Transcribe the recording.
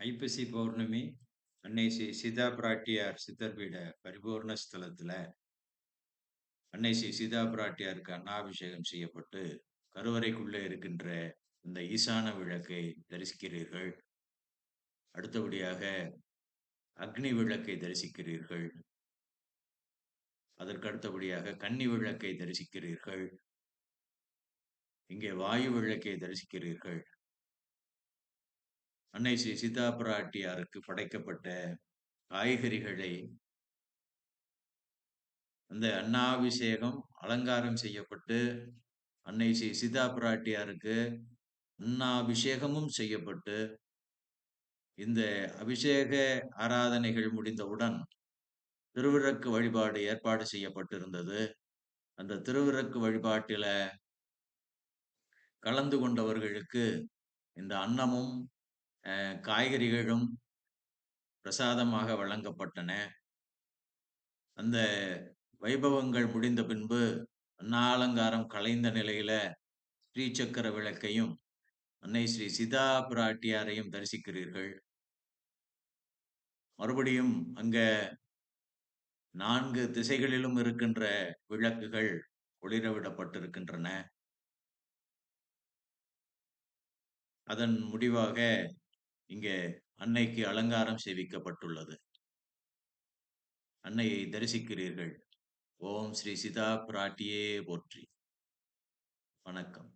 ஐப்பசி பௌர்ணமி அன்னை ஸ்ரீ சீதா பிராட்டியார் சித்தர்பீட பரிபூர்ண ஸ்தலத்துல அன்னை ஸ்ரீ சீதா பிராட்டியாருக்கு அன்னாபிஷேகம் செய்யப்பட்டு கருவறைக்குள்ளே இருக்கின்ற இந்த ஈசான விளக்கை தரிசிக்கிறீர்கள். அடுத்தபடியாக அக்னி விளக்கை தரிசிக்கிறீர்கள். அதற்கு அடுத்தபடியாக கன்னி விளக்கை தரிசிக்கிறீர்கள். இங்கே வாயு விளக்கை தரிசிக்கிறீர்கள். அன்னை ஸ்ரீ சீதா பிராட்டியாருக்கு படைக்கப்பட்ட காய்கறிகளை அந்த அன்னாபிஷேகம் அலங்காரம் செய்யப்பட்டு அன்னை ஸ்ரீ சீதா பிராட்டியாருக்கு அன்னாபிஷேகமும் செய்யப்பட்டு இந்த அபிஷேக ஆராதனைகள் முடிந்தவுடன் திருவிறக்கு வழிபாடு ஏற்பாடு செய்யப்பட்டிருந்தது. அந்த திருவிறக்கு வழிபாட்டில கலந்து கொண்டவர்களுக்கு இந்த அன்னமும் காய்கறிகளும் பிரசாதமாக வழங்கப்பட்டன. அந்த வைபவங்கள் முடிந்த பின்பு அன்னாலங்காரம் கலைந்த நிலையில ஸ்ரீசக்கர விளக்கையும் அன்னை ஸ்ரீ சிதா பிராட்டியாரையும் தரிசிக்கிறீர்கள். மறுபடியும் அங்க நான்கு திசைகளிலும் இருக்கின்ற விளக்குகள் ஒளிரவிடப்பட்டிருக்கின்றன அதன் முடிவாக இங்கே அன்னைக்கு அலங்காரம் செய்விக்கப்பட்டுள்ளது. அன்னையை தரிசிக்கிறீர்கள். ஓம் ஸ்ரீ சிதா பிராட்டியே போற்றி. வணக்கம்.